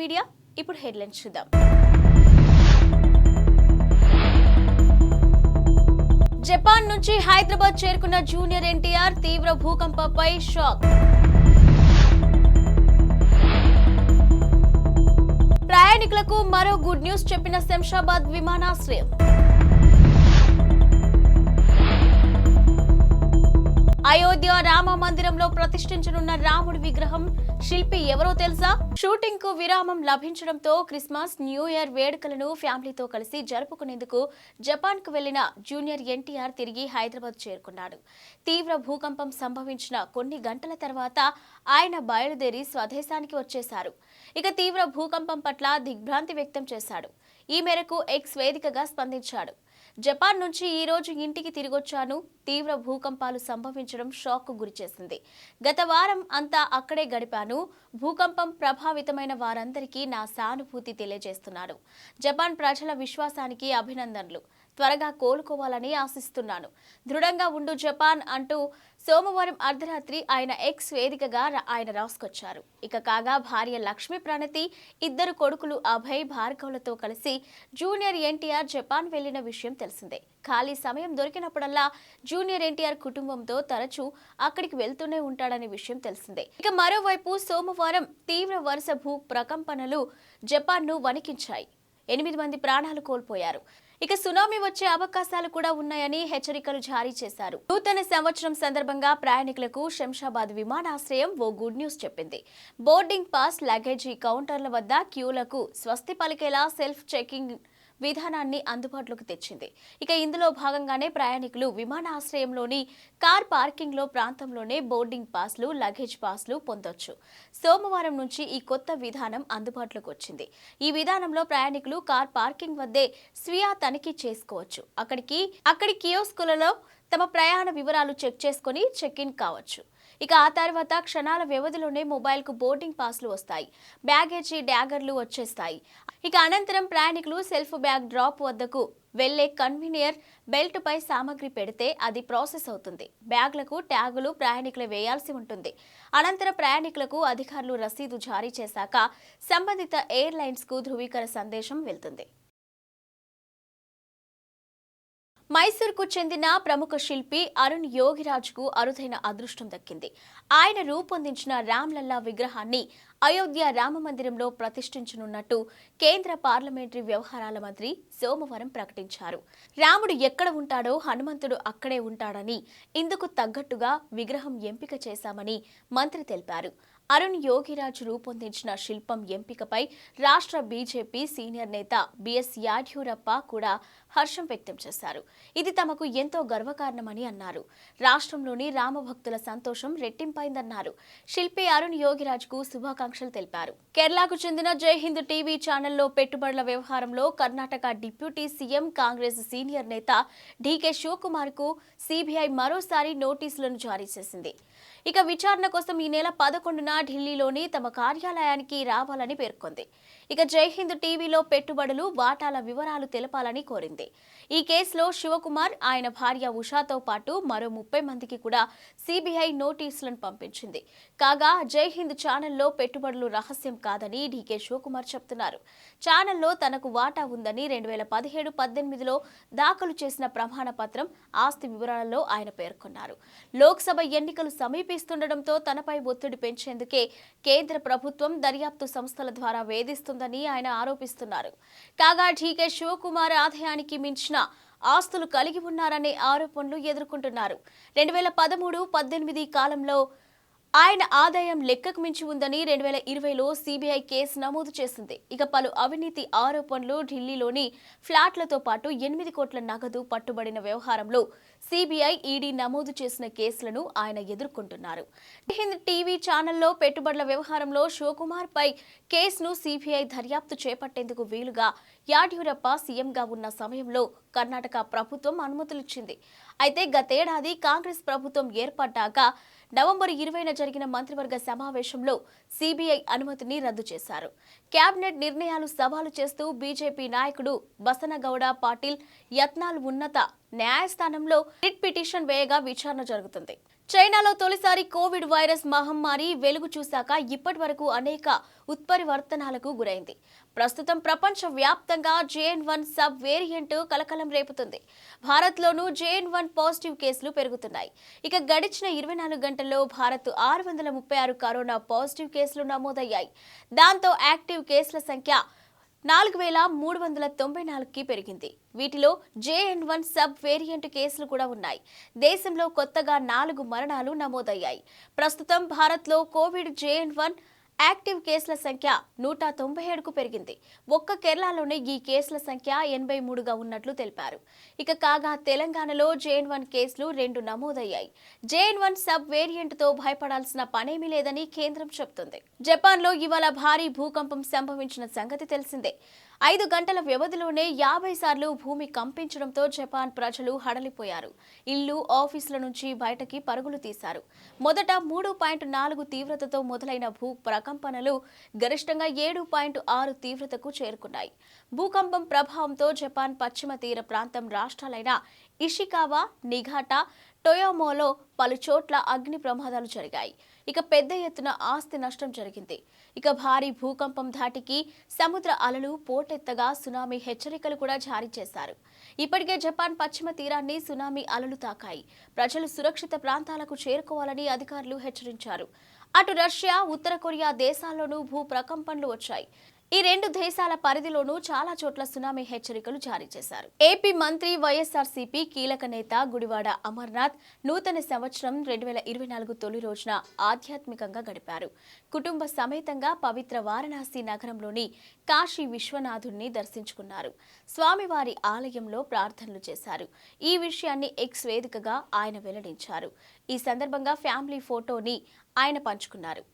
Media ఇప్పుడు headlines చూద్దాం. Japan నుంచి హైదరాబాద్ చేరుకున్న జూనియర్ ఎన్టీఆర్ తీవ్ర భూకంపంపై షాక్. ప్రయాణికులకు మరో గుడ్ న్యూస్ చెప్పిన శంషాబాద్ విమానాశ్రయం. అయోధ్య రామ మందిరంలో ప్రతిష్ఠించనున్న రాముడి విగ్రహం శిల్పి ఎవరో తెలుసా? షూటింగ్కు విరామం లభించడంతో క్రిస్మస్ న్యూ ఇయర్ వేడుకలను ఫ్యామిలీతో కలిసి జరుపుకునేందుకు జపాన్కు వెళ్ళిన జూనియర్ ఎన్టీఆర్ తిరిగి హైదరాబాద్ చేరుకున్నాడు. తీవ్ర భూకంపం సంభవించిన కొన్ని గంటల తర్వాత ఆయన బయలుదేరి స్వదేశానికి వచ్చేశారు. ఇక తీవ్ర భూకంపం పట్ల దిగ్భ్రాంతి వ్యక్తం చేశాడు. ఈ మేరకు ఎక్స్ వేదికగా స్పందించాడు. జపాన్ నుంచి ఈ రోజు ఇంటికి తిరిగొచ్చాను. తీవ్ర భూకంపాలు సంభవించడం షాక్కు గురిచేసింది గత వారం అంతా అక్కడే గడిపాను. భూకంపం ప్రభావితమైన వారందరికీ నా సానుభూతి తెలియజేస్తున్నాను. జపాన్ ప్రజల విశ్వాసానికి అభినందనలు. త్వరగా కోలుకోవాలని ఆశిస్తున్నాను. దృఢంగా ఉండు జపాన్ అంటూ సోమవారం అర్ధరాత్రి ఆయన ఎక్స్ వేదికగా ఆయన రాసుకొచ్చారు. ఇక కాగా భార్య లక్ష్మీ ప్రణతి ఇద్దరు కొడుకులు అభయ్ భార్గవులతో కలిసి జూనియర్ ఎన్టీఆర్ జపాన్ వెళ్ళిన విషయం తెలిసిందే. ఖాళీ సమయం దొరికినప్పుడల్లా జూనియర్ ఎన్టీఆర్ కుటుంబంతో తరచూ అక్కడికి వెళ్తూనే ఉంటాడనే విషయం తెలిసిందే. ఇక మరోవైపు సోమవారం తీవ్ర వరుస భూ ప్రకంపనలు జపాన్ను వణికించాయి. ఎనిమిది మంది ప్రాణాలు కోల్పోయారు. ఇక సునామీ వచ్చే అవకాశాలు కూడా ఉన్నాయని హెచ్చరికలు జారీ చేశారు. నూతన సంవత్సరం సందర్భంగా ప్రయాణికులకు శంషాబాద్ విమానాశ్రయం ఓ గుడ్ న్యూస్ చెప్పింది. బోర్డింగ్ పాస్ లగేజీ కౌంటర్ల వద్ద క్యూలకు స్వస్తి పలికేలా సెల్ఫ్ చెకింగ్ విధానాన్ని అందుబాటులోకి తెచ్చింది. ఇక ఇందులో భాగంగానే ప్రయాణికులు విమానాశ్రయంలోని కార్ పార్కింగ్లో ప్రాంతంలోనే బోర్డింగ్ పాస్లు లగేజ్ పాస్లు పొందొచ్చు. సోమవారం నుంచి ఈ కొత్త విధానం అందుబాటులోకి వచ్చింది. ఈ విధానంలో ప్రయాణికులు కార్ పార్కింగ్ వద్దే స్వీయ తనిఖీ చేసుకోవచ్చు. అక్కడికి అక్కడి కియోస్కులలో తమ ప్రయాణ వివరాలు చెక్ చేసుకుని చెక్ ఇన్ కావచ్చు. ఇక ఆ తర్వాత క్షణాల వ్యవధిలోనే మొబైల్కు బోర్డింగ్ పాస్లు వస్తాయి. బ్యాగేజీ డ్యాగర్లు వచ్చేస్తాయి. ఇక అనంతరం ప్రయాణికులు సెల్ఫ్ బ్యాగ్ డ్రాప్ వద్దకు వెళ్ళే కన్వీనియర్ బెల్ట్ పై సామాగ్రి పెడితే అది ప్రాసెస్ అవుతుంది. బ్యాగ్లకు ట్యాగులు ప్రయాణికులు వేయాల్సి ఉంటుంది. అనంతరం ప్రయాణికులకు అధికారులు రసీదు జారీ చేశాక సంబంధిత ఎయిర్లైన్స్కు ధృవీకరణ సందేశం వెళ్తుంది. మైసూర్కు చెందిన ప్రముఖ శిల్పి అరుణ్ యోగిరాజ్కు అరుదైన అదృష్టం దక్కింది. ఆయన రూపొందించిన రామ్లల్లా విగ్రహాన్ని అయోధ్య రామ మందిరంలో ప్రతిష్ఠించనున్నట్టు కేంద్ర పార్లమెంటరీ వ్యవహారాల మంత్రి సోమవారం ప్రకటించారు. రాముడు ఎక్కడ ఉంటాడో హనుమంతుడు అక్కడే ఉంటాడని ఇందుకు తగ్గట్టుగా విగ్రహం ఎంపిక చేశామని మంత్రి తెలిపారు. అరుణ్ యోగిరాజ్ రూపొందించిన శిల్పం ఎంపికపై రాష్ట్ర బీజేపీ సీనియర్ నేత బిఎస్ యాడ్యూరప్ప కూడా హర్షం వ్యక్తం చేశారు. ఇది తమకు ఎంతో గర్వకారణమని అన్నారు. రాష్ట్రంలోని రామభక్తుల సంతోషం రెట్టింపైందన్నారు. శిల్పి అరుణ్ యోగిరాజ్కు శుభాకాంక్షలు తెలిపారు. కేరళకు చెందిన జై హింద్ టీవీ ఛానల్లో పెట్టుబడుల వ్యవహారంలో Karnataka deputy CM Congress senior నేత డీకే శివకుమార్కు సిబిఐ మరోసారి నోటీసులను జారీ చేసింది. ఇక విచారణ కోసం ఈ నెల పదకొండున ఢిల్లీలోని తమ కార్యాలయానికి రావాలని పేర్కొంది. ఇక జై హింద్ టీవీలో పెట్టుబడులు వాటాల వివరాలు తెలపాలని కోరింది. ఈ కేసులో శివకుమార్ ఆయన భార్య ఉషాతో పాటు మరో ముప్పై మందికి కూడా సిబిఐ నోటీసులను పంపించింది. కాగా జై హింద్ ఛానల్లో పెట్టుబడులు రహస్యం కాదని డీకే శివకుమార్ చెప్తున్నారు. ఛానల్లో తనకు వాటా ఉందని రెండు వేల పదిహేడు పద్దెనిమిదిలో దాఖలు చేసిన ప్రమాణ పత్రం ఆస్తి వివరాలలో ఆయన పేర్కొన్నారు. లోక్సభ ఎన్నికలు సమీపిస్తుండటంతో తనపై ఒత్తిడి పెంచేందుకే కేంద్ర ప్రభుత్వం దర్యాప్తు సంస్థల ద్వారా చేస్తుందని ఆయన ఆరోపిస్తున్నారు. కాగా ఢీకే శివకుమార్ ఆదాయానికి మించిన ఆస్తులు కలిగి ఉన్నారనే ఆరోపణలు ఎదుర్కొంటున్నారు. రెండు వేల పదమూడు పద్దెనిమిది కాలంలో ఆయన ఆదాయం లెక్కకు మించి ఉందని రెండు వేల ఇరవైలో సిబిఐ కేసు నమోదు చేసింది. ఇక పలు అవినీతి ఆరోపణలు ఢిల్లీలోని ఫ్లాట్లతో పాటు ఎనిమిది కోట్ల నగదు పట్టుబడిన వ్యవహారంలో సిబిఐ ఈడీ నమోదు చేసిన కేసులను ఆయన ఎదుర్కొంటున్నారు. హింద్ టీవీ ఛానల్లో పెట్టుబడుల వ్యవహారంలో శివకుమార్ పై కేసును సిబిఐ దర్యాప్తు చేపట్టేందుకు వీలుగా యాడ్యూరప్ప సీఎంగా ఉన్న సమయంలో కర్ణాటక ప్రభుత్వం అనుమతులిచ్చింది. అయితే గతేడాది కాంగ్రెస్ ప్రభుత్వం ఏర్పడ్డాక నవంబర్ ఇరవైన జరిగిన మంత్రివర్గ సమావేశంలో సిబిఐ అనుమతిని రద్దు చేశారు. కేబినెట్ నిర్ణయాలు సవాలు చేస్తూ బీజేపీ నాయకుడు బసనగౌడ పాటిల్ యత్నాలు ఉన్నత న్యాయస్థానంలో రిట్ పిటిషన్ వేయగా విచారణ జరుగుతుంది. చైనాలో తొలిసారి కోవిడ్ వైరస్ మహమ్మారి వెలుగు చూశాక ఇప్పటి వరకు అనేక ఉత్పరివర్తనాలకు గురైంది. ప్రస్తుతం ప్రపంచ వ్యాప్తంగా జేఎన్ వన్ సబ్ వేరియంట్ కలకలం రేపుతుంది. భారత్లోనూ జేఎన్ వన్ పాజిటివ్ కేసులు పెరుగుతున్నాయి. ఇక గడిచిన ఇరవై నాలుగు గంటల్లో భారత్ ఆరు వందల ముప్పై ఆరు కరోనా పాజిటివ్ కేసులు నమోదయ్యాయి. దాంతో యాక్టివ్ కేసుల సంఖ్య నాలుగు వేల మూడు వందల తొంభై నాలుగుకి పెరిగింది. వీటిలో జేఎన్ వన్ సబ్ వేరియంట్ కేసులు కూడా ఉన్నాయి. దేశంలో కొత్తగా నాలుగు మరణాలు నమోదయ్యాయి. ప్రస్తుతం భారత్లో కోవిడ్ జేఎన్ వన్ యాక్టివ్ కేసుల సంఖ్య నూట తొంభై ఏడుకు పెరిగింది. ఒక్క కేరళలోనే ఈ కేసుల సంఖ్య ఎనభై మూడుగా ఉన్నట్లు తెలిపారు. ఇక కాగా తెలంగాణలో జేఎన్ వన్ కేసులు రెండు నమోదయ్యాయి. జేఎన్ వన్ సబ్ వేరియంట్తో భయపడాల్సిన పనేమీ లేదని కేంద్రం చెబుతుంది. జపాన్లో ఇవాళ భారీ భూకంపం సంభవించిన సంగతి తెలిసిందే. ఐదు గంటల వ్యవధిలోనే యాభై సార్లు భూమి కంపించడంతో జపాన్ ప్రజలు హడలిపోయారు. ఇల్లు ఆఫీసుల నుంచి బయటకి పరుగులు తీశారు. మొదట మూడు పాయింట్ నాలుగు తీవ్రతతో మొదలైన భూ ప్రకంపనలు గరిష్టంగా ఏడు పాయింట్ ఆరు తీవ్రతకు చేరుకున్నాయి. భూకంపం ప్రభావంతో జపాన్ పశ్చిమ తీర ప్రాంతం రాష్ట్రాలైన ఇషికావా నిఘాటా టొయోమోలో పలు చోట్ల అగ్ని ప్రమాదాలు జరిగాయి. ఇక పెద్ద ఎత్తున ఆస్తి నష్టం జరిగింది. ఇక భారీ భూకంపం ధాటికి సముద్ర అలలు పోటెత్తగా సునామీ హెచ్చరికలు కూడా జారీ చేశారు. ఇప్పటికే జపాన్ పశ్చిమ తీరాన్ని సునామీ అలలు తాకాయి. ప్రజలు సురక్షిత ప్రాంతాలకు చేరుకోవాలని అధికారులు హెచ్చరించారు. అటు రష్యా ఉత్తర కొరియా దేశాల్లోనూ భూ ప్రకంపనలు వచ్చాయి. ఈ రెండు దేశాల పరిధిలోనూ చాలా చోట్ల సునామీ హెచ్చరికలు జారీ చేశారు. ఏపీ మంత్రి వైఎస్ఆర్సీపీ కీలక నేత గుడివాడ అమర్నాథ్ నూతన సంవత్సరం రెండు వేల ఇరవై నాలుగు తొలి రోజున ఆధ్యాత్మికంగా గడిపారు. కుటుంబ సమేతంగా పవిత్ర వారణాసి నగరంలోని కాశీ విశ్వనాథుణ్ణి దర్శించుకున్నారు. స్వామివారి ఆలయంలో ప్రార్థనలు చేశారు. ఈ విషయాన్ని ఎక్స్ వేదికగా ఆయన వెల్లడించారు. ఈ సందర్భంగా ఫ్యామిలీ ఫోటోని ఆయన పంచుకున్నారు.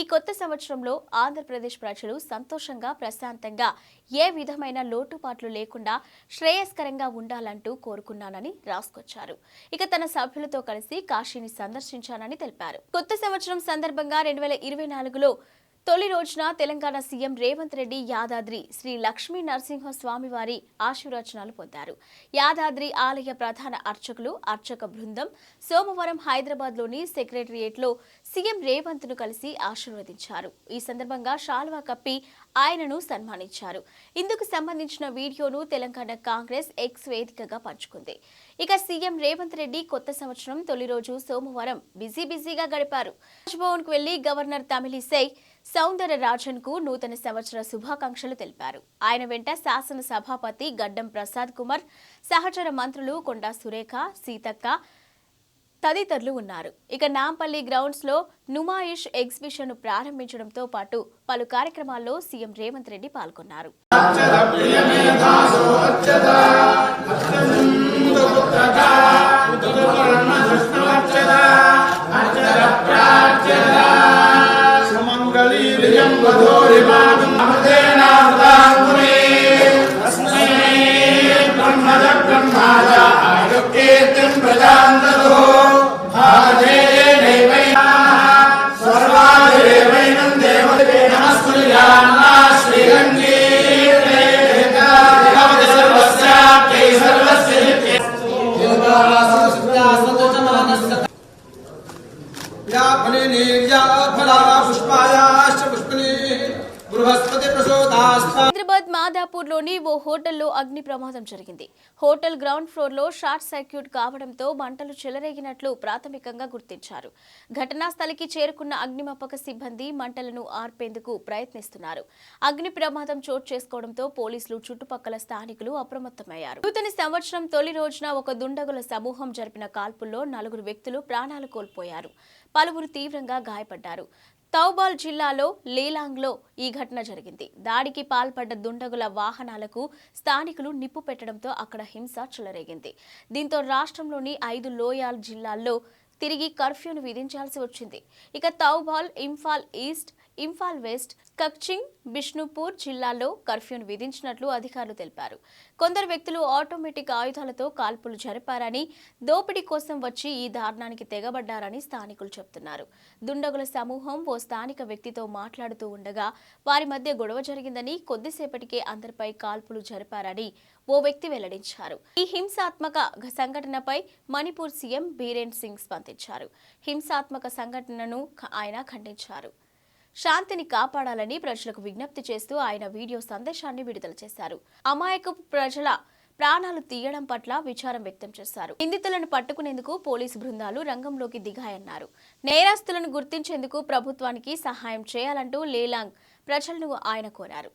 ఈ కొత్త సంవత్సరంలో ఆంధ్రప్రదేశ్ ప్రజలు సంతోషంగా ప్రశాంతంగా ఏ విధమైన లోటుపాట్లు లేకుండా శ్రేయస్కరంగా ఉండాలంటూ కోరుకున్నానని రాసుకొచ్చారు. ఇక తన సభ్యులతో కలిసి కాశీని సందర్శించానని తెలిపారు. కొత్త సంవత్సరం సందర్భంగా రెండు వేల ఇరవై నాలుగులో తొలి రోజున తెలంగాణ సీఎం రేవంత్ రెడ్డి యాదాద్రి శ్రీ లక్ష్మీ నరసింహ స్వామి వారి ఆశీర్వచనాలు పొందారు. యాదాద్రి ఆలయ ప్రధాన అర్చకులు అర్చక బృందం సోమవారం హైదరాబాద్లోని సెక్రటరియేట్లో సీఎం రేవంత్ను కలిసి ఆశీర్వదించారు. ఈ సందర్భంగా షాల్వా కప్పి ఆయనను సన్మానించారు. ఇందుకు సంబంధించిన వీడియోను తెలంగాణ కాంగ్రెస్ ఎక్స్ వేదికగా పంచుకుంది. ఇక సీఎం రేవంత్ రెడ్డి కొత్త సంవత్సరం తొలి రోజు సోమవారం బిజీ బిజీగా గడిపారు. రాజ్భవన్కు వెళ్ళి గవర్నర్ తమిళిసై సౌందర రాజన్కు నూతన సంవత్సర శుభాకాంక్షలు తెలిపారు. ఆయన వెంట శాసన సభాపతి గడ్డం ప్రసాద్ కుమార్ సహచర మంత్రులు కొండా సురేఖ సీతక్క తదితరులు ఉన్నారు. ఇక నాంపల్లి గ్రౌండ్స్లో నుమాయిష్ ఎగ్జిబిషన్ ప్రారంభించడంతో పాటు పలు కార్యక్రమాల్లో సీఎం రేవంత్ రెడ్డి పాల్గొన్నారు. या फलिने या फला पुष्पाया హైదరాబాద్ మాదాపూర్లోని ఓ హోటల్లో అగ్ని ప్రమాదం జరిగింది. హోటల్ గ్రౌండ్ ఫ్లోర్లో షార్ట్ సర్క్యూట్ కావడంతో మంటలు చెలరేగినట్లు ప్రాథమికంగా గుర్తించారు. ఘటనా స్థలికి చేరుకున్న అగ్నిమాపక సిబ్బంది మంటలను ఆర్పేందుకు ప్రయత్నిస్తున్నారు. అగ్ని ప్రమాదం చోటు చేసుకోవడంతో పోలీసులు చుట్టుపక్కల స్థానికులు అప్రమత్తమయ్యారు. నూతన సంవత్సరం తొలి రోజున ఒక దుండగుల సమూహం జరిపిన కాల్పుల్లో నలుగురు వ్యక్తులు ప్రాణాలు కోల్పోయారు. పలువురు తీవ్రంగా గాయపడ్డారు. తౌబాల్ జిల్లాలో లీలాంగ్లో ఈ ఘటన జరిగింది. దాడికి పాల్పడ్డ దుండగుల వాహనాలకు స్థానికులు నిప్పు పెట్టడంతో అక్కడ హింస చెలరేగింది. దీంతో రాష్ట్రంలోని ఐదు లోయాల్ జిల్లాల్లో తిరిగి కర్ఫ్యూను విధించాల్సి వచ్చింది. ఇక తౌబాల్ ఇంఫాల్ ఈస్ట్ ఇంఫాల్ వెస్ట్ కక్చింగ్ బిష్ణుపూర్ జిల్లాల్లో కర్ఫ్యూను విధించినట్లు అధికారులు తెలిపారు. కొందరు వ్యక్తులు ఆటోమేటిక్ ఆయుధాలతో కాల్పులు జరిపారని దోపిడీ కోసం వచ్చి ఈ దారుణానికి తెగబడ్డారని స్థానికులు చెబుతున్నారు. దుండగుల సమూహం ఓ స్థానిక వ్యక్తితో మాట్లాడుతూ ఉండగా వారి మధ్య గొడవ జరిగిందని కొద్దిసేపటికే అందరిపై కాల్పులు జరిపారని ఓ వ్యక్తి వెల్లడించారు. ఈ హింసాత్మక సంఘటనపై మణిపూర్ సీఎం బీరేన్ సింగ్ స్పందించారు. హింసాత్మక సంఘటనను ఆయన ఖండించారు. శాంతిని కాపాడాలని ప్రజలకు విజ్ఞప్తి చేస్తూ ఆయన వీడియో సందేశాన్ని విడుదల చేశారు. అమాయకపు ప్రజల ప్రాణాలు తీయడం పట్ల విచారం వ్యక్తం చేశారు. నిందితులను పట్టుకునేందుకు పోలీసు బృందాలు రంగంలోకి దిగాయన్నారు. నేరస్తులను గుర్తించేందుకు ప్రభుత్వానికి సహాయం చేయాలంటూ లేలాంగ్ ప్రజలను ఆయన కోరారు.